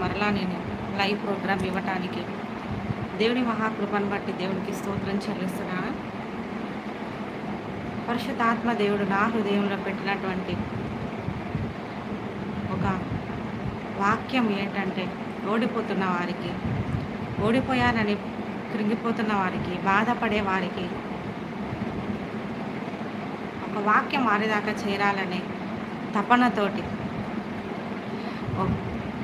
మరలా నేను live programme ఇవ్వటానికి దేవుని మహాకృపను బట్టి దేవునికి స్తోత్రం చెల్లిస్తున్నాను. పరిశుద్ధాత్మ దేవుడు నా హృదయంలో పెట్టినటువంటి ఒక వాక్యం ఏంటంటే ఓడిపోతున్న వారికి ఓడిపోయానని కృంగిపోతున్న వారికి బాధపడే వారికి ఒక వాక్యం వారి దాకా చేరాలనే తపనతోటి ఓ-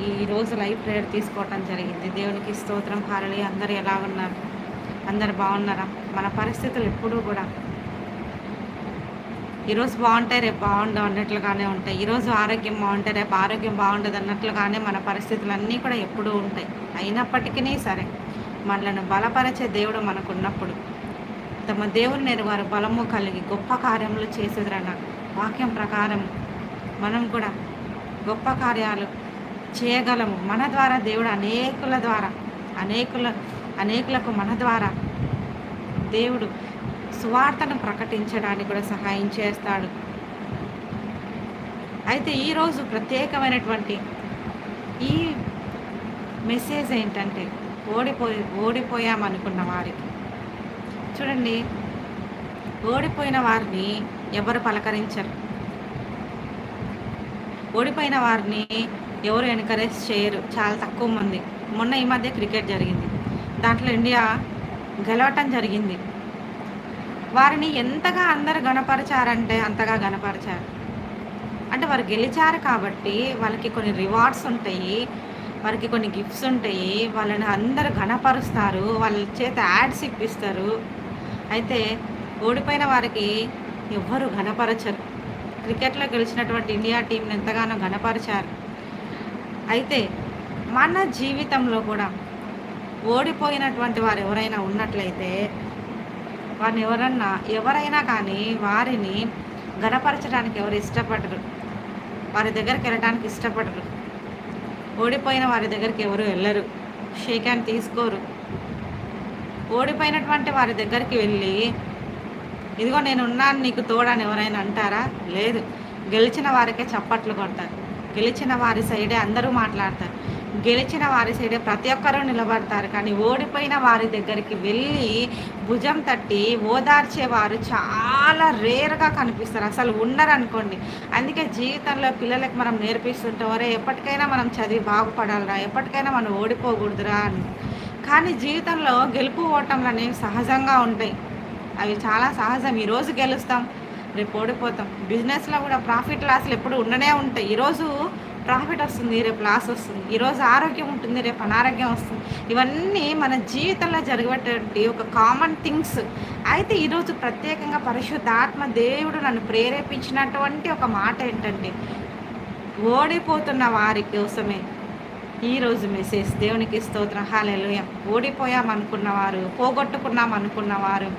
ఈ రోజు లైవ్ ప్రేయర్ తీసుకోవటం జరిగింది. దేవునికి స్తోత్రం. హారలి అందరు ఎలా ఉన్నారు? అందరు బాగున్నారా? మన పరిస్థితులు ఎప్పుడూ కూడా ఈరోజు బాగుంటాయి రేపు బాగుండవు అన్నట్లుగానే ఉంటాయి. ఈరోజు ఆరోగ్యం బాగుంటే రేపు ఆరోగ్యం బాగుండదు అన్నట్లుగానే మన పరిస్థితులు అన్నీ కూడా ఎప్పుడూ ఉంటాయి. అయినప్పటికీ సరే మనలను బలపరిచే దేవుడు మనకు ఉన్నప్పుడు తమ దేవుని నేను వారు బలము కలిగి గొప్ప కార్యములు చేసేదరన్న వాక్యం ప్రకారం మనం కూడా గొప్ప కార్యాలు చేయగలము. మన ద్వారా దేవుడు అనేకుల ద్వారా అనేకుల అనేకులకు మన ద్వారా దేవుడు సువార్తను ప్రకటించడానికి కూడా సహాయం చేస్తాడు. అయితే ఈరోజు ప్రత్యేకమైనటువంటి ఈ మెసేజ్ ఏంటంటే ఓడిపోయి ఓడిపోయామనుకున్న వారికి. చూడండి ఓడిపోయిన వారిని ఎవరు పలకరించరు? ఓడిపోయిన వారిని ఎవరు ఎన్కరేజ్ చేయరు. చాలా తక్కువ మంది. మొన్న ఈ మధ్య క్రికెట్ జరిగింది. దాంట్లో ఇండియా గెలవటం జరిగింది. వారిని ఎంతగా అందరు గణపరిచారంటే అంతగా గణపరిచారు అంటే వారు గెలిచారు కాబట్టి వాళ్ళకి కొన్ని రివార్డ్స్ ఉంటాయి. వారికి కొన్ని గిఫ్ట్స్ ఉంటాయి. వాళ్ళని అందరు గణపరుస్తారు వాళ్ళ చేత యాడ్స్ ఇప్పిస్తారు. అయితే ఓడిపోయిన వారికి ఎవ్వరు గణపరచరు క్రికెట్లో గెలిచినటువంటి ఇండియా టీంని ఎంతగానో గణపరిచారు అయితే మన జీవితంలో కూడా ఓడిపోయినటువంటి వారు ఎవరైనా ఉన్నట్లయితే వారిని ఎవరన్నా ఎవరైనా కానీ వారిని గణపరచడానికి ఎవరు ఇష్టపడరు. వారి దగ్గరికి వెళ్ళడానికి ఇష్టపడరు. ఓడిపోయిన వారి దగ్గరికి ఎవరు వెళ్ళరు. షేక్ హ్యాండ్ తీసుకోరు. ఓడిపోయినటువంటి వారి దగ్గరికి వెళ్ళి ఇదిగో నేనున్నాను నీకు తోడని ఎవరైనా అంటారా? లేదు. గెలిచిన వారికే చప్పట్లు కొడతారు. గెలిచిన వారి సైడే అందరూ మాట్లాడతారు. గెలిచిన వారి సైడే ప్రతి ఒక్కరూ నిలబడతారు. కానీ ఓడిపోయిన వారి దగ్గరికి వెళ్ళి భుజం తట్టి ఓదార్చేవారు చాలా రేర్గా కనిపిస్తారు. అసలు ఉండరనుకోండి అందుకే జీవితంలో పిల్లలకు మనం నేర్పిస్తుంటాం వరే ఎప్పటికైనా మనం చదివి బాగుపడాలిరా ఎప్పటికైనా మనం ఓడిపోకూడదురా అని. కానీ జీవితంలో గెలుపు ఓటంలు అనేవి సహజంగా ఉంటాయి. అవి చాలా సహజం. ఈరోజు గెలుస్తాం రేపు ఓడిపోతాం. బిజినెస్లో కూడా ప్రాఫిట్ లాస్లు ఎప్పుడు ఉండనే ఉంటాయి. ఈరోజు ప్రాఫిట్ వస్తుంది రేపు లాస్ వస్తుంది. ఈరోజు ఆరోగ్యం ఉంటుంది రేపు అనారోగ్యం వస్తుంది. ఇవన్నీ మన జీవితంలో జరిగేటువంటి ఒక కామన్ థింగ్స్ అయితే ఈరోజు ప్రత్యేకంగా పరిశుద్ధాత్మ దేవుడు నన్ను ప్రేరేపించినటువంటి ఒక మాట ఏంటంటే ఓడిపోతున్న వారి కోసమే ఈరోజు మెసేజ్ దేవునికి స్తోత్రం. హాలెలుయ ఓడిపోయాం అనుకున్నవారు పోగొట్టుకున్నాం అనుకున్నవారు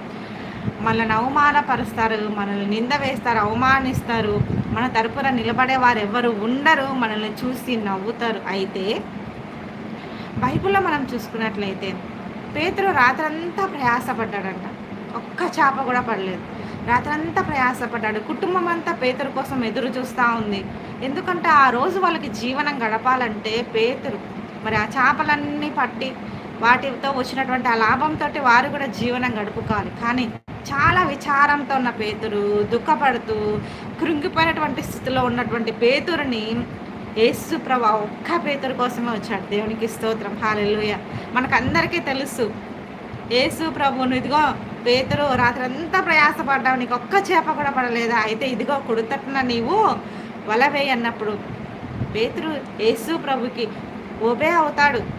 మనల్ని అవమానపరుస్తారు మనల్ని నింద వేస్తారు అవమానిస్తారు. మన తరపున నిలబడే వారు ఎవరు ఉండరు మనల్ని చూసి నవ్వుతారు. అయితే బైబిల్లో మనం చూసుకున్నట్లయితే పేతురు రాత్రంతా ప్రయాసపడ్డాడంట. ఒక్క చేప కూడా పడలేదు. రాత్రంతా ప్రయాసపడ్డాడు. కుటుంబం అంతా పేతురు కోసం ఎదురు చూస్తూ ఉంది. ఎందుకంటే ఆ రోజు వాళ్ళకి జీవనం గడపాలంటే పేతురు. మరి ఆ చేపలన్నీ పట్టి వాటితో వచ్చినటువంటి ఆ లాభంతో వారు కూడా జీవనం గడుపుకోవాలి. కానీ చాలా విచారంతో ఉన్న పేతురు దుఃఖపడుతూ కృంగిపోయినటువంటి స్థితిలో ఉన్నటువంటి పేతురుని యేసు ప్రభా ఒక్క పేతురు కోసమే వచ్చాడు. దేవునికి స్తోత్రం. హాలెలుయ మనకందరికీ తెలుసు. యేసు ప్రభును ఇదిగో పేతురు రాత్రంతా ప్రయాసపడ్డావు. నీకు ఒక్క చేప కూడా పడలేదా? అయితే ఇదిగో కుడుతట్టున నీవు వల అన్నప్పుడు పేతురు యేసు ప్రభుకి ఓబే అవుతాడు.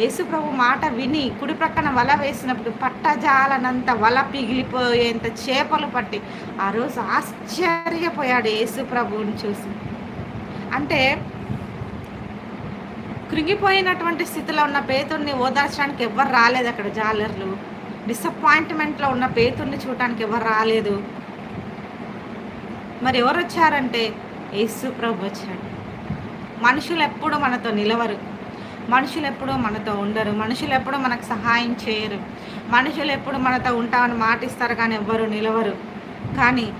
యేసుప్రభు మాట విని కుడి ప్రక్కన వల వేసినప్పుడు పట్టజాలనంత వల పిగిలిపోయేంత చేపలు పట్టి ఆ రోజు ఆశ్చర్యపోయాడు యేసుప్రభువుని చూసి. అంటే కృంగిపోయినటువంటి స్థితిలో ఉన్న పేతుడిని ఓదార్చడానికి ఎవరు రాలేదు అక్కడ జాలర్లు. డిసప్పాయింట్మెంట్లో ఉన్న పేతుడిని చూడటానికి ఎవరు రాలేదు. మరి ఎవరు వచ్చారంటే యేసు ప్రభు వచ్చాడు. మనుషులు ఎప్పుడు మనతో నిలవరు. మనుషులు ఎప్పుడూ మనతో ఉండరు. మనుషులు ఎప్పుడూ మనకు సహాయం చేయరు. మనుషులు ఎప్పుడు మనతో ఉంటామని మాటిస్తారు కానీ ఎవ్వరు నిలవరు. కానీ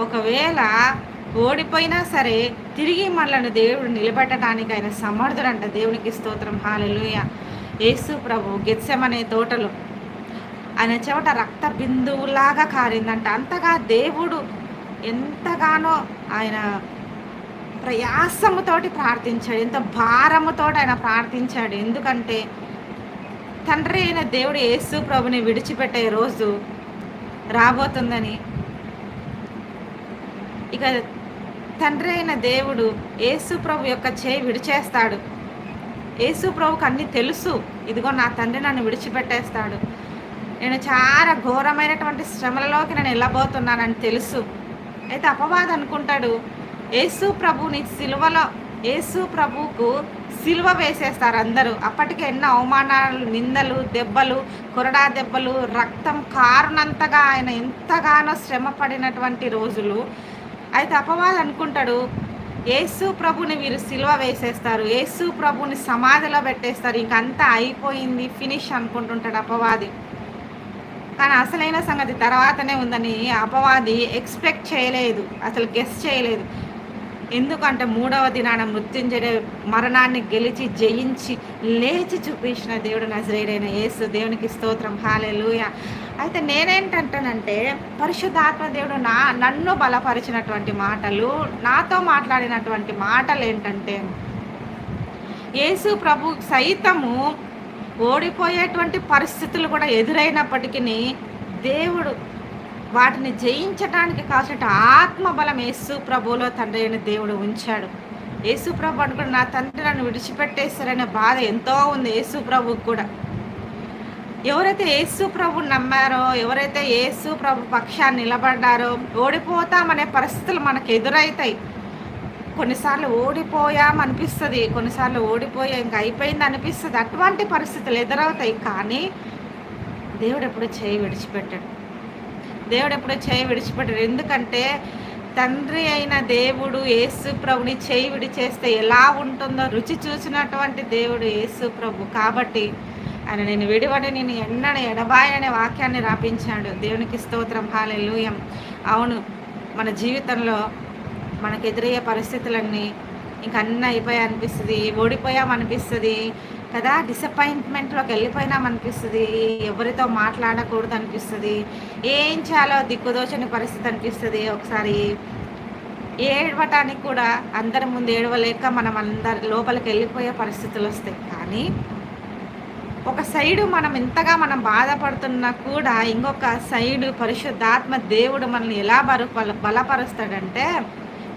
ఒకవేళ ఓడిపోయినా సరే తిరిగి మనల్ని దేవుడు నిలబెట్టడానికి ఆయన సమర్థుడంట. దేవునికి స్తోత్రం. హాలెలుయ. యేసు ప్రభు గెత్సెమనే తోటలో ఆయన చెవట రక్త బిందువులాగా కారిందంట. అంతగా దేవుడు ఎంతగానో ఆయన ప్రయాసముతోటి ప్రార్థించాడు. ఎంత భారముతో ఆయన ప్రార్థించాడు. ఎందుకంటే తండ్రి అయిన దేవుడు యేసు ప్రభుని విడిచిపెట్టే రోజు రాబోతుందని. ఇక తండ్రి అయిన దేవుడు యేసు ప్రభు యొక్క చేయి విడిచేస్తాడు. యేసు ప్రభుకు అన్నీ తెలుసు. ఇదిగో నా తండ్రి నన్ను విడిచిపెట్టేస్తాడు. నేను చాలా ఘోరమైనటువంటి శ్రమలలోకి నేను వెళ్ళబోతున్నానని తెలుసు. అయితే అపవాదం అనుకుంటాడు. యేసు ప్రభుని సిలువలో యేసు ప్రభుకు సిలువ వేసేస్తారు అందరూ. అప్పటికే ఎన్నో అవమానాలు నిందలు దెబ్బలు కొరడా దెబ్బలు రక్తం కారునంతగా ఆయన ఎంతగానో శ్రమ పడినటువంటి రోజులు. అయితే అపవాదం అనుకుంటాడు యేసు ప్రభుని వీరు సిలువ వేసేస్తారు యేసు ప్రభుని సమాధిలో పెట్టేస్తారు ఇంకంతా అయిపోయింది ఫినిష్ అనుకుంటుంటాడు అపవాది. కానీ అసలైన సంగతి తర్వాతనే ఉందని అపవాది ఎక్స్పెక్ట్ చేయలేదు అసలు గెస్ చేయలేదు. ఎందుకంటే మూడవ దినాన మృత్యుంజయ మరణాన్ని గెలిచి జయించి లేచి చూపించిన దేవుడు నజరేడైన యేసు. దేవునికి స్తోత్రం. హాలెలుయ. అయితే నేనేంటంటానంటే పరిశుద్ధాత్మ దేవుడు నా నన్ను బలపరిచినటువంటి మాటలు నాతో మాట్లాడినటువంటి మాటలు ఏంటంటే యేసు ప్రభు సైతము ఓడిపోయేటువంటి పరిస్థితులు కూడా ఎదురైనప్పటికీ దేవుడు వాటిని జయించడానికి కావాల్సిన ఆత్మబలం యేసు ప్రభులో తండ్రి అయిన దేవుడు ఉంచాడు. యేసు ప్రభు అనుకుని నా తండ్రి నన్ను విడిచిపెట్టేశారనే బాధ ఎంతో ఉంది యేసు ప్రభుకి కూడా. ఎవరైతే యేసు ప్రభు నమ్మారో ఎవరైతే యేసు ప్రభు పక్షాన్ని నిలబడ్డారో ఓడిపోతామనే పరిస్థితులు మనకు ఎదురవుతాయి కొన్నిసార్లు ఓడిపోయాం అనిపిస్తుంది కొన్నిసార్లు ఓడిపోయా ఇంకా అయిపోయింది అనిపిస్తుంది. అటువంటి పరిస్థితులు ఎదురవుతాయి కానీ దేవుడు ఎప్పుడు చేయి విడిచిపెట్టాడు. దేవుడు ఎప్పుడు చేయి విడిచిపెట్టారు ఎందుకంటే తండ్రి అయిన దేవుడు యేసు ప్రభుని చేయి విడిచేస్తే ఎలా ఉంటుందో రుచి చూసినటువంటి దేవుడు యేసు ప్రభు. కాబట్టి ఆయన నేను విడివడి నేను ఎన్నడ అనే వాక్యాన్ని రాపించాడు. దేవునికి స్తోత్రం. హాలెలుయం. అవును మన జీవితంలో మనకు ఎదురయ్యే పరిస్థితులన్నీ ఇంక అన్నీ అయిపోయా అనిపిస్తుంది ఓడిపోయాం అనిపిస్తుంది కదా? డిసప్పాయింట్మెంట్లోకి వెళ్ళిపోయినాం అనిపిస్తుంది ఎవరితో మాట్లాడకూడదు అనిపిస్తుంది ఏం చేయాలో దిక్కుదోచని పరిస్థితి అనిపిస్తుంది ఒకసారి. ఏడవటానికి కూడా అందరి ముందు ఏడవలేక మనం అందరి లోపలికి వెళ్ళిపోయే పరిస్థితులు వస్తాయి కానీ ఒక సైడు మనం ఇంతగా మనం బాధపడుతున్నా కూడా ఇంకొక సైడు పరిశుద్ధాత్మ దేవుడు మనల్ని ఎలా బరు బలపరుస్తాడంటే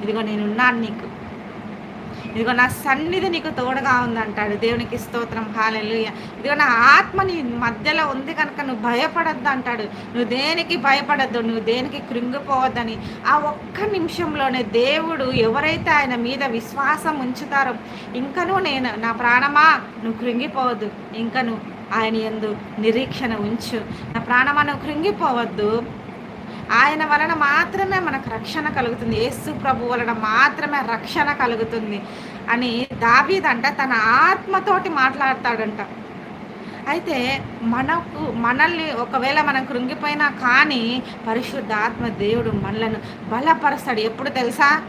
ఇదిగో నేనున్నాను నీకు. ఇదిగో నా సన్నిధి నీకు తోడుగా ఉందంటాడు. దేవునికి స్తోత్రం. హాలెలు ఇదిగో నా ఆత్మ నీ మధ్యలో ఉంది కనుక నువ్వు భయపడద్దు అంటాడు. నువ్వు దేనికి భయపడద్దు? నువ్వు దేనికి కృంగిపోవద్దని. ఆ ఒక్క నిమిషంలోనే దేవుడు ఎవరైతే ఆయన మీద విశ్వాసం ఉంచుతారో ఇంకనూ నేను నా ప్రాణమా? నువ్వు కృంగిపోవద్దు. ఇంకను ఆయన ఎందు నిరీక్షణ ఉంచు. నా ప్రాణమా? నువ్వు కృంగిపోవద్దు. ఆయన వలన మాత్రమే మనకు రక్షణ కలుగుతుంది. యేసు ప్రభు వలన మాత్రమే రక్షణ కలుగుతుంది అని దావీదంట. తన ఆత్మతోటి మాట్లాడతాడంట. అయితే మనకు మనల్ని ఒకవేళ మనం కృంగిపోయినా కానీ పరిశుద్ధ ఆత్మ దేవుడు మనలను బలపరుస్తాడు. ఎప్పుడు తెలుసా?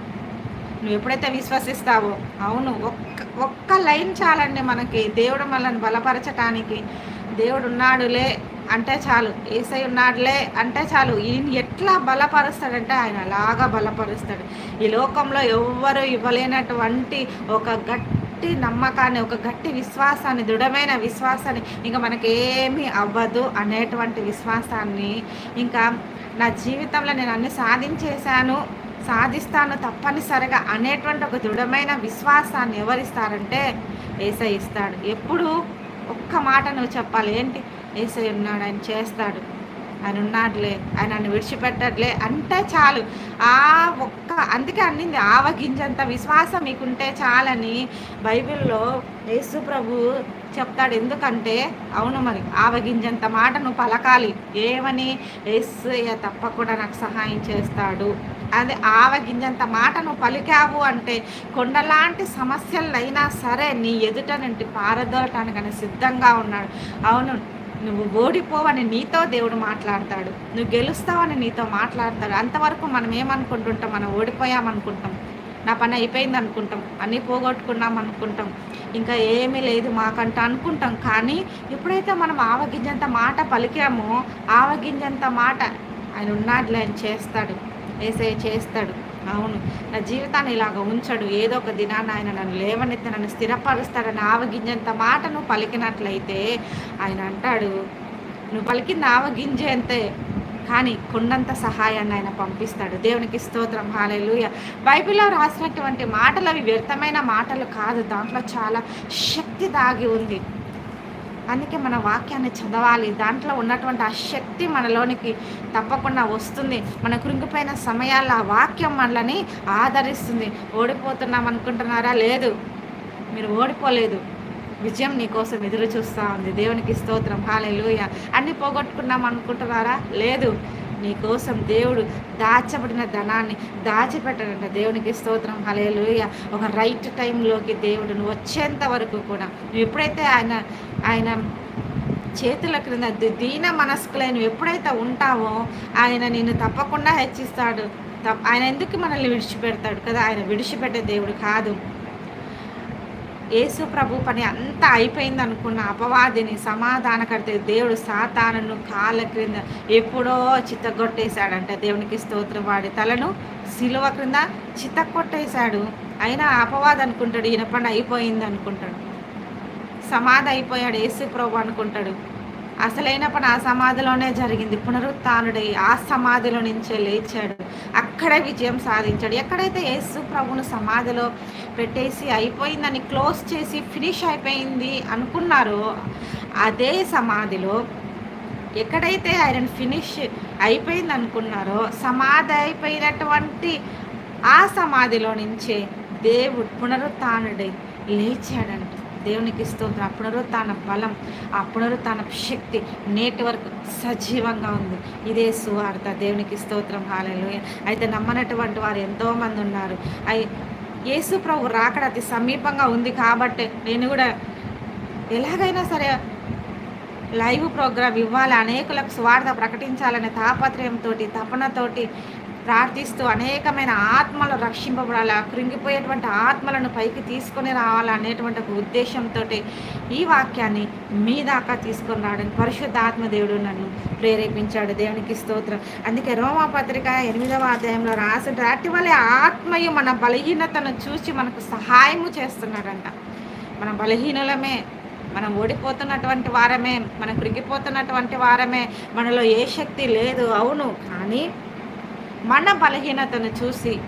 నువ్వు ఎప్పుడైతే విశ్వసిస్తావో? అవును. ఒక్క ఒక్క లైన్ చాలండి మనకి దేవుడు మనల్ని బలపరచటానికి. దేవుడు ఉన్నాడులే అంటే చాలు ఏసై ఉన్నాడులే అంటే చాలు. ఈయన ఎట్లా బలపరుస్తాడంటే ఆయన అలాగా బలపరుస్తాడు. ఈ లోకంలో ఎవ్వరు ఇవ్వలేనటువంటి ఒక గట్టి నమ్మకాన్ని ఒక గట్టి విశ్వాసాన్ని దృఢమైన విశ్వాసాన్ని ఇంకా మనకేమీ అవ్వదు అనేటువంటి విశ్వాసాన్ని ఇంకా నా జీవితంలో నేను అన్ని సాధించేశాను సాధిస్తాను తప్పనిసరిగా అనేటువంటి ఒక దృఢమైన విశ్వాసాన్ని ఎవరిస్తారంటే ఏసై ఇస్తాడు. ఎప్పుడు ఒక్క మాట నువ్వు చెప్పాలి. ఏంటి? ఏసై ఉన్నాడు ఆయన చేస్తాడు. ఆయన ఉన్నాడులే ఆయన నన్ను విడిచిపెట్టట్లే అంటే చాలు. ఆ ఒక్క అందుకే అన్నింది ఆవగింజంత విశ్వాసం మీకుంటే చాలని బైబిల్లో యేసు ప్రభు చెప్తాడు. ఎందుకంటే అవును మరి ఆవగింజంత మాట నువ్వు పలకాలి. ఏమని? ఏసయ్య తప్పకుండా నాకు సహాయం చేస్తాడు. అదే ఆవగింజంత మాట నువ్వు పలికావు అంటే కొండలాంటి సమస్యలైనా సరే నీ ఎదుట నుండి పారదోటానికి సిద్ధంగా ఉన్నాడు. అవును నువ్వు ఓడిపోవని నీతో దేవుడు మాట్లాడతాడు. నువ్వు గెలుస్తావని నీతో మాట్లాడతాడు. అంతవరకు మనం ఏమనుకుంటుంటాం? మనం ఓడిపోయామనుకుంటాం నా పని అయిపోయింది అనుకుంటాం. అన్నీ పోగొట్టుకున్నాం అనుకుంటాం. ఇంకా ఏమీ లేదు మాకంట అనుకుంటాం. కానీ ఎప్పుడైతే మనం ఆవగింజంత మాట పలికామో ఆవగింజంత మాట ఆయన ఉన్నాడులే ఆయన చేస్తాడు. వేసే చేస్తాడు. అవును. నా జీవితాన్ని ఇలాగ ఉంచడు. ఏదో ఒక దినాన్ని ఆయన నన్ను లేవనెత్తి నన్ను స్థిరపరుస్తాడని ఆవగింజంత మాట నువ్వు పలికినట్లయితే ఆయన అంటాడు నువ్వు పలికింది ఆవగింజే అంతే కానీ కొండంత సహాయాన్ని ఆయన పంపిస్తాడు. దేవునికి స్తోత్రం. హాలేలుయ. బైబిల్లో రాసినటువంటి మాటలు అవి వ్యర్థమైన మాటలు కాదు. దాంట్లో చాలా శక్తి దాగి ఉంది. అందుకే మన వాక్యాన్ని చదవాలి. దాంట్లో ఉన్నటువంటి ఆ శక్తి మనలోనికి తప్పకుండా వస్తుంది. మన కృంగిపోయిన సమయాల్లో ఆ వాక్యం మనల్ని ఆదరిస్తుంది. ఓడిపోతున్నాం అనుకుంటున్నారా? లేదు. మీరు ఓడిపోలేదు. విజయం నీకోసం ఎదురు చూస్తూ ఉంది. దేవునికి స్తోత్రం. హాలెలుయ అన్ని పోగొట్టుకున్నాం అనుకుంటున్నారా? లేదు. నీకోసం దేవుడు దాచబడిన ధనాన్ని దాచిపెట్టడంట. దేవునికి స్తోత్రం. హలేలుయ ఒక రైట్ టైంలోకి దేవుడు నువ్వు వచ్చేంత వరకు కూడా. నువ్వు ఎప్పుడైతే ఆయన ఆయన చేతుల క్రింద దీన మనస్కులైన ఎప్పుడైతే ఉంటావో ఆయన నిన్ను తప్పకుండా హెచ్చిస్తాడు. ఆయన ఎందుకు మనల్ని విడిచిపెడతాడు కదా? ఆయన విడిచిపెట్టే దేవుడు కాదు. యేసు ప్రభు పని అంతా అయిపోయింది అనుకున్న అపవాదిని సమాధానకర్త దేవుడు సాతానను కాళ్ళ క్రింద ఎప్పుడో చిత్తగొట్టేశాడంట దేవునికి స్తోత్రం వాడి తలను సిలువ క్రింద చిత్తగొట్టేశాడు అయినా అపవాదం అనుకుంటాడు ఈయన పని అయిపోయింది అనుకుంటాడు. సమాధి అయిపోయాడు యేసు ప్రభు అనుకుంటాడు. అసలైన పని ఆ సమాధిలోనే జరిగింది. పునరుత్డై ఆ సమాధిలో నుంచే లేచాడు. అక్కడే విజయం సాధించాడు. ఎక్కడైతే యేసు ప్రభును సమాధిలో పెట్టేసి అయిపోయిందని క్లోజ్ చేసి ఫినిష్ అయిపోయింది అనుకున్నారో అదే సమాధిలో ఎక్కడైతే ఆయన ఫినిష్ అయిపోయింది అనుకున్నారో సమాధి అయిపోయినటువంటి ఆ సమాధిలో నుంచే దేవుడు పునరుత్డై లేచాడని దేవునికి స్తోత్రం. ఆ పునరుత్న బలం ఆ పునరుత్న శక్తి నేటి వరకు సజీవంగా ఉంది. ఇదే సువార్త. దేవునికి స్తోత్రం. హాలలో అయితే నమ్మనటువంటి వారు ఎంతోమంది ఉన్నారు. అయి యేసు ప్రభు రాకడ అతి సమీపంగా ఉంది కాబట్టి నేను కూడా ఎలాగైనా సరే లైవ్ ప్రోగ్రామ్ ఇవ్వాలి అనేకులకు స్వార్థ ప్రకటించాలనే తాపత్రయంతో తపనతోటి ప్రార్థిస్తూ అనేకమైన ఆత్మలు రక్షింపబడాలా. కృంగిపోయేటువంటి ఆత్మలను పైకి తీసుకొని రావాలా అనేటువంటి ఒక ఉద్దేశంతో ఈ వాక్యాన్ని మీ దాకా తీసుకొని రావడానికి పరిశుద్ధ ఆత్మదేవుడు నన్ను ప్రేరేపించాడు. దేవునికి స్తోత్రం. అందుకే రోమాపత్రిక ఎనిమిదవ అధ్యాయంలో రాసి అట్టి ఆత్మయు మన బలహీనతను చూసి మనకు సహాయము చేస్తున్నాడంట. మన బలహీనులమే మనం ఓడిపోతున్నటువంటి వారమే మనం కృంగిపోతున్నటువంటి వారమే మనలో ఏ శక్తి లేదు. అవును కానీ మన బలహీనతను చూసి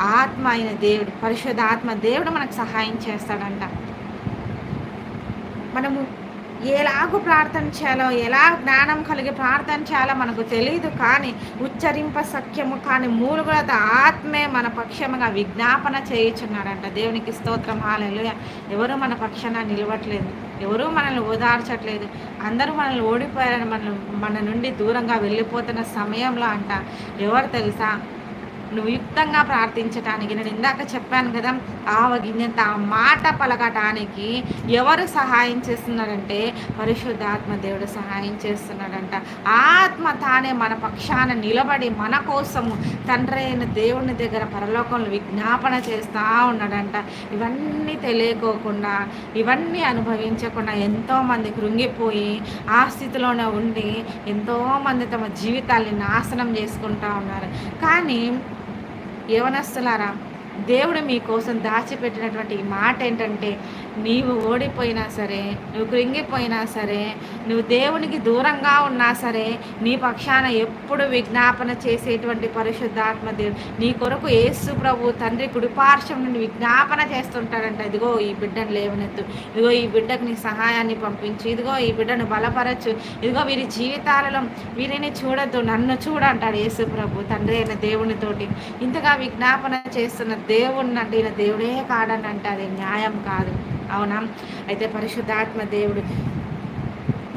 ఆత్మ అయిన దేవుడు పరిశుద్ధ ఆత్మ దేవుడు మనకు సహాయం చేస్తాడంట. మనము ఎలాగూ ప్రార్థన చేయాలో ఎలా జ్ఞానం కలిగి ప్రార్థన చేయాలో మనకు తెలియదు కానీ ఉచ్చరింప సఖ్యము కానీ మూలుగులత ఆత్మే మన పక్షముగా విజ్ఞాపన చేయుచున్నాడంట. దేవునికి స్తోత్రం హాలలు ఎవరు మన పక్షాన నిలవట్లేదు. ఎవరూ మనల్ని ఓదార్చట్లేదు. అందరూ మనల్ని ఓడిపోయారని మన మన నుండి దూరంగా వెళ్ళిపోతున్న సమయంలో అంట. ఎవరు తెలుసా? నువ్వు యుక్తంగా ప్రార్థించటానికి నేను ఇందాక చెప్పాను కదా ఆవగింజంత ఆ మాట పలకటానికి ఎవరు సహాయం చేస్తున్నాడంటే పరిశుద్ధాత్మ దేవుడు సహాయం చేస్తున్నాడంట. ఆత్మ తానే మన పక్షాన నిలబడి మన కోసము తండ్రి అయిన దేవుని దగ్గర పరలోకంలో విజ్ఞాపన చేస్తూ ఉన్నాడంట. ఇవన్నీ తెలియకోకుండా ఇవన్నీ అనుభవించకుండా ఎంతోమంది కృంగిపోయి ఆ స్థితిలోనే ఉండి ఎంతోమంది తమ జీవితాల్ని నాశనం చేసుకుంటా ఉన్నారు. కానీ యవనస్తులారా దేవుడు మీకోసం దాచిపెట్టినటువంటి మాట ఏంటంటే నీవు ఓడిపోయినా సరే నువ్వు కృంగిపోయినా సరే నువ్వు దేవునికి దూరంగా ఉన్నా సరే నీ పక్షాన ఎప్పుడు విజ్ఞాపన చేసేటువంటి పరిశుద్ధాత్మ దేవుడు. నీ కొరకు యేసు ప్రభు తండ్రి కుడిపార్శ్వం నుండి విజ్ఞాపన చేస్తుంటాడంట ఇదిగో ఈ బిడ్డను లేవనెత్తు. ఇదిగో ఈ బిడ్డకు నీ సహాయాన్ని పంపించు. ఇదిగో ఈ బిడ్డను బలపరచు. ఇదిగో వీరి జీవితాలలో వీరిని చూడద్దు నన్ను చూడంటాడు యేసు ప్రభు తండ్రి అయిన దేవునితోటి. ఇంతగా విజ్ఞాపన చేస్తున్న దేవుణ్ణి అంటే ఈయన దేవుడే కాడనంటే అది న్యాయం కాదు. అవునా? అయితే పరిశుద్ధాత్మ దేవుడు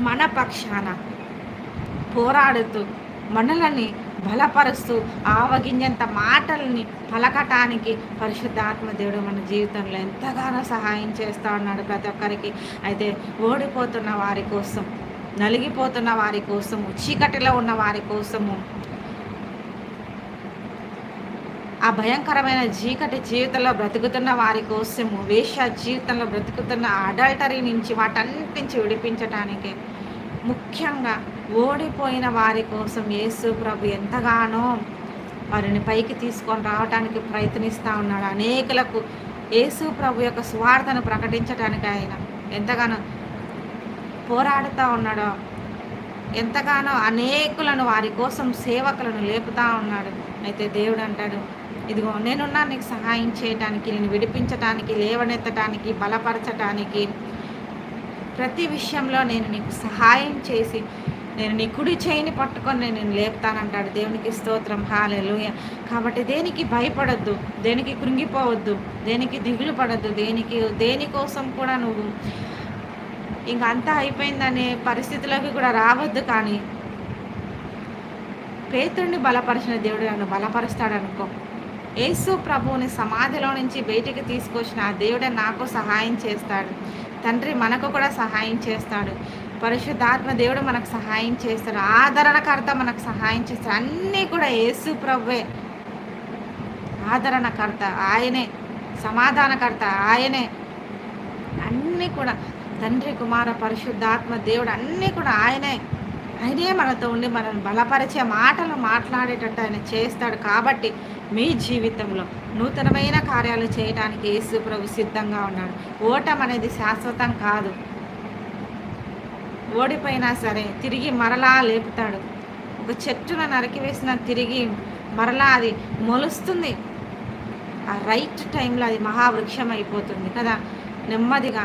మన పక్షాన పోరాడుతూ మనలని బలపరుస్తూ ఆవగింజంత మాటల్ని పలకటానికి పరిశుద్ధాత్మ దేవుడు మన జీవితంలో ఎంతగానో సహాయం చేస్తూ ఉన్నాడు ప్రతి ఒక్కరికి. అయితే ఓడిపోతున్న వారి కోసం నలిగిపోతున్న వారి కోసము చీకటిలో ఉన్న వారి కోసము ఆ భయంకరమైన చీకటి జీవితంలో బ్రతుకుతున్న వారి కోసము వేష జీవితంలో బ్రతుకుతున్న అడల్టరీ నుంచి వాటన్నిటి నుంచి విడిపించటానికి ముఖ్యంగా ఓడిపోయిన వారి కోసం యేసు ప్రభు ఎంతగానో వారిని పైకి తీసుకొని రావడానికి ప్రయత్నిస్తూ ఉన్నాడు. అనేకులకు యేసు ప్రభు యొక్క స్వార్థను ప్రకటించడానికి ఆయన ఎంతగానో పోరాడుతూ ఉన్నాడో. ఎంతగానో అనేకులను వారి కోసం సేవకులను లేపుతా ఉన్నాడు. అయితే దేవుడు అంటాడు ఇదిగో నేనున్నా నీకు సహాయం చేయటానికి నేను విడిపించటానికి లేవనెత్తటానికి బలపరచటానికి. ప్రతి విషయంలో నేను నీకు సహాయం చేసి నేను నీ కుడి చేయిని పట్టుకొని నేను లేపుతానంటాడు. దేవునికి స్తోత్రం. హాలెలుయ. కాబట్టి దేనికి భయపడద్దు దేనికి కృంగిపోవద్దు దేనికి దిగులు పడద్దు దేనికి దేనికోసం కూడా నువ్వు ఇంక అంతా అయిపోయిందనే పరిస్థితులకి కూడా రావద్దు కానీ పేతుడిని బలపరిచిన దేవుడు నన్ను బలపరుస్తాడు అనుకో యేసు ప్రభువుని సమాధిలో నుంచి బయటికి తీసుకొచ్చిన ఆ దేవుడే నాకు సహాయం చేస్తాడు. తండ్రి మనకు కూడా సహాయం చేస్తాడు. పరిశుద్ధాత్మ దేవుడు మనకు సహాయం చేస్తాడు. ఆదరణకర్త మనకు సహాయం చేస్తాడు. అన్నీ కూడా యేసు ప్రభువే. ఆదరణకర్త ఆయనే. సమాధానకర్త ఆయనే. అన్నీ కూడా తండ్రి కుమార పరిశుద్ధాత్మ దేవుడు అన్నీ కూడా ఆయనే. ఆయనే మనతో ఉండి మనల్ని బలపరిచే మాటలు మాట్లాడేటట్టు ఆయన చేస్తాడు. కాబట్టి మీ జీవితంలో నూతనమైన కార్యాలు చేయడానికి యేసు ప్రభు సిద్ధంగా ఉన్నాడు. ఓటం అనేది శాశ్వతం కాదు. ఓడిపోయినా సరే తిరిగి మరలా లేపుతాడు. ఒక చెట్టును నరికివేసిన తిరిగి మరలా అది మొలుస్తుంది. ఆ రైట్ టైంలో అది మహావృక్షం అయిపోతుంది కదా. నెమ్మదిగా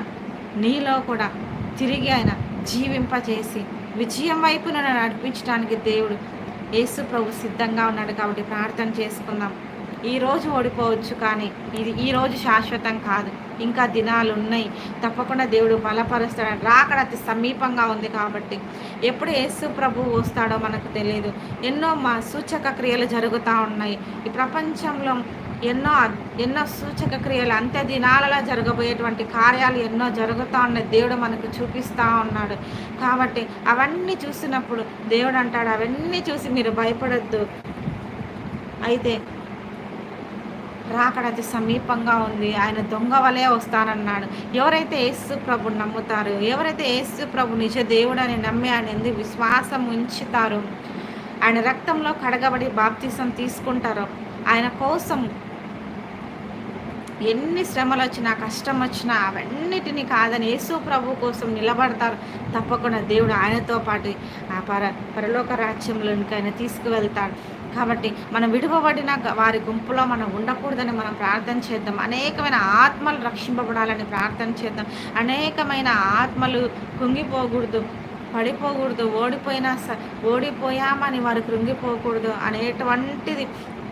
నీలో కూడా తిరిగి ఆయన జీవింపచేసి విజయం వైపు నన్ను నడిపించడానికి దేవుడు యేసు ప్రభు సిద్ధంగా ఉన్నాడు కాబట్టి ప్రార్థన చేసుకుందాం. ఈరోజు ఓడిపోవచ్చు కానీ ఇది ఈరోజు శాశ్వతం కాదు. ఇంకా దినాలు ఉన్నాయి. తప్పకుండా దేవుడు బలపరుస్తాడు. రాకడ అతి సమీపంగా ఉంది కాబట్టి ఎప్పుడు యేసు ప్రభు వస్తాడో మనకు తెలియదు ఎన్నో మా సూచక క్రియలు జరుగుతూ ఉన్నాయి. ఈ ప్రపంచంలో ఎన్నో ఎన్నో సూచక క్రియలు అంత్య దినాలలో జరగబోయేటువంటి కార్యాలు ఎన్నో జరుగుతూ ఉన్నాయి. దేవుడు మనకు చూపిస్తూ ఉన్నాడు. కాబట్టి అవన్నీ చూసినప్పుడు దేవుడు అంటాడు అవన్నీ చూసి మీరు భయపడద్దు. అయితే రాకడది సమీపంగా ఉంది. ఆయన దొంగ వలే వస్తానన్నాడు. ఎవరైతే యేసు ప్రభుని నమ్ముతారు ఎవరైతే యేసు ప్రభు నిజ దేవుడు అని నమ్మి ఆయన ఎందుకు విశ్వాసం ఉంచుతారో ఆయన రక్తంలో కడగబడి బాప్తీసం తీసుకుంటారో ఆయన కోసం ఎన్ని శ్రమలు వచ్చినా కష్టం వచ్చినా అవన్నిటిని కాదని యేసు ప్రభు కోసం నిలబడతారు. తప్పకుండా దేవుడు ఆయనతో పాటు ఆ పర పరలోక రాజ్యంలోనికి ఆయన తీసుకువెళ్తాడు. కాబట్టి మనం విడువబడిన వారి గుంపులో మనం ఉండకూడదని మనం ప్రార్థన చేద్దాం. అనేకమైన ఆత్మలు రక్షింపబడాలని ప్రార్థన చేద్దాం. అనేకమైన ఆత్మలు కుంగిపోకూడదు పడిపోకూడదు ఓడిపోయినా స ఓడిపోయామని వారు కృంగిపోకూడదు అనేటువంటిది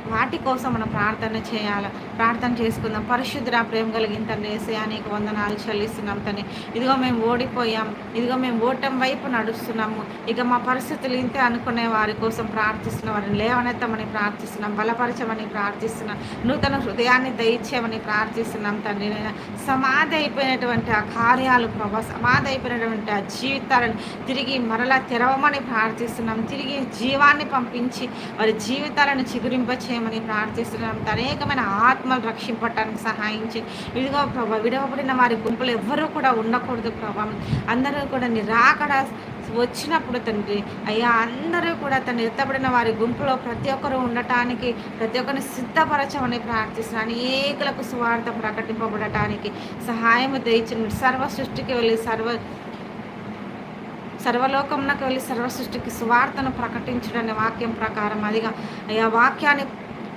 వాటి కోసం మనం ప్రార్థన చేయాలి ప్రార్థన చేసుకుందాం. పరిశుద్ధ ప్రేమ కలిగిన తను వేసే అనేక వందనాలు చెల్లిస్తున్నాం తని ఇదిగో మేము ఓడిపోయాం. ఇదిగో మేము ఓటం వైపు నడుస్తున్నాము. ఇక మా పరిస్థితులు ఇంతే అనుకునే వారి కోసం ప్రార్థిస్తున్నాం వారిని లేవనెత్తమని ప్రార్థిస్తున్నాం. బలపరచమని ప్రార్థిస్తున్నాం. నూతన హృదయాన్ని దయచేయమని ప్రార్థిస్తున్నాం తండ్రి. నేను సమాధి అయిపోయినటువంటి ఆ కార్యాలు ప్రభా సమాధి అయిపోయినటువంటి ఆ జీవితాలను తిరిగి మరలా తెరవమని ప్రార్థిస్తున్నాం. తిరిగి జీవాన్ని పంపించి వారి జీవితాలను చిగురింపచే చేయమని ప్రార్థిస్తున్నాం. అనేకమైన ఆత్మలు రక్షింపటానికి సహాయం చేయి ఇదిగో ప్రభా విడవబడిన వారి గుంపులు ఎవ్వరూ కూడా ఉండకూడదు ప్రభా. అందరూ కూడా నిరాకడ వచ్చినప్పుడు తండ్రి అయ్యా అందరూ కూడా తను ఎత్తబడిన వారి గుంపులో ప్రతి ఒక్కరు ఉండటానికి ప్రతి ఒక్కరిని సిద్ధపరచమని ప్రార్థిస్తున్నాను అనేకులకు స్వార్థ ప్రకటింపబడటానికి సహాయం దయచిన సర్వ సృష్టికి వెళ్ళి సర్వ సర్వలోకంలోకి వెళ్ళి సర్వ సృష్టికి సువార్తను ప్రకటించడం వాక్యం ప్రకారం అదిగా అయ్యా వాక్యాన్ని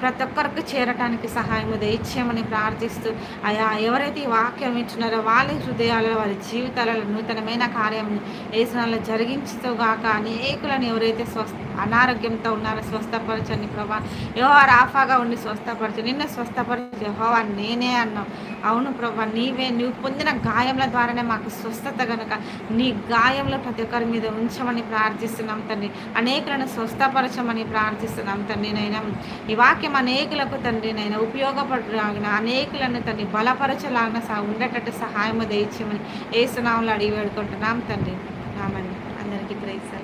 ప్రతి ఒక్కరికి చేరటానికి సహాయం దయచేయమని ప్రార్థిస్తూ అయా ఎవరైతే ఈ వాక్యం ఇచ్చినారో వాళ్ళ హృదయాలలో వారి జీవితాలలో నూతనమైన కార్యం వేసినాలో జరిగించుతూ గాక అనేకులను ఎవరైతే స్వస్థ అనారోగ్యంతో ఉన్నారో స్వస్థపరచని ప్రభా. యహో రాఫాగా ఉండి స్వస్థపరచు. నిన్న స్వస్థపరచు యహోవా నేనే అన్నావు అవును ప్రభా నీవే నువ్వు పొందిన గాయముల ద్వారానే మాకు స్వస్థత గనుక. నీ గాయంలో ప్రతి ఒక్కరి మీద ఉంచమని ప్రార్థిస్తున్నాం తండ్రి. అనేకులను స్వస్థపరచమని ప్రార్థిస్తున్నాం తండ్రి నైనా. ఈ వాక్యం అనేకులకు తండ్రి నైనా ఉపయోగపడలాగిన అనేకులను తండ్రి బలపరచలాగిన ఉండేటట్టు సహాయం దయచేయమని ఏ సునామంలో అడిగి వేడుకుంటున్నాం తండ్రి. రామండి అందరికీ ప్రైజ్.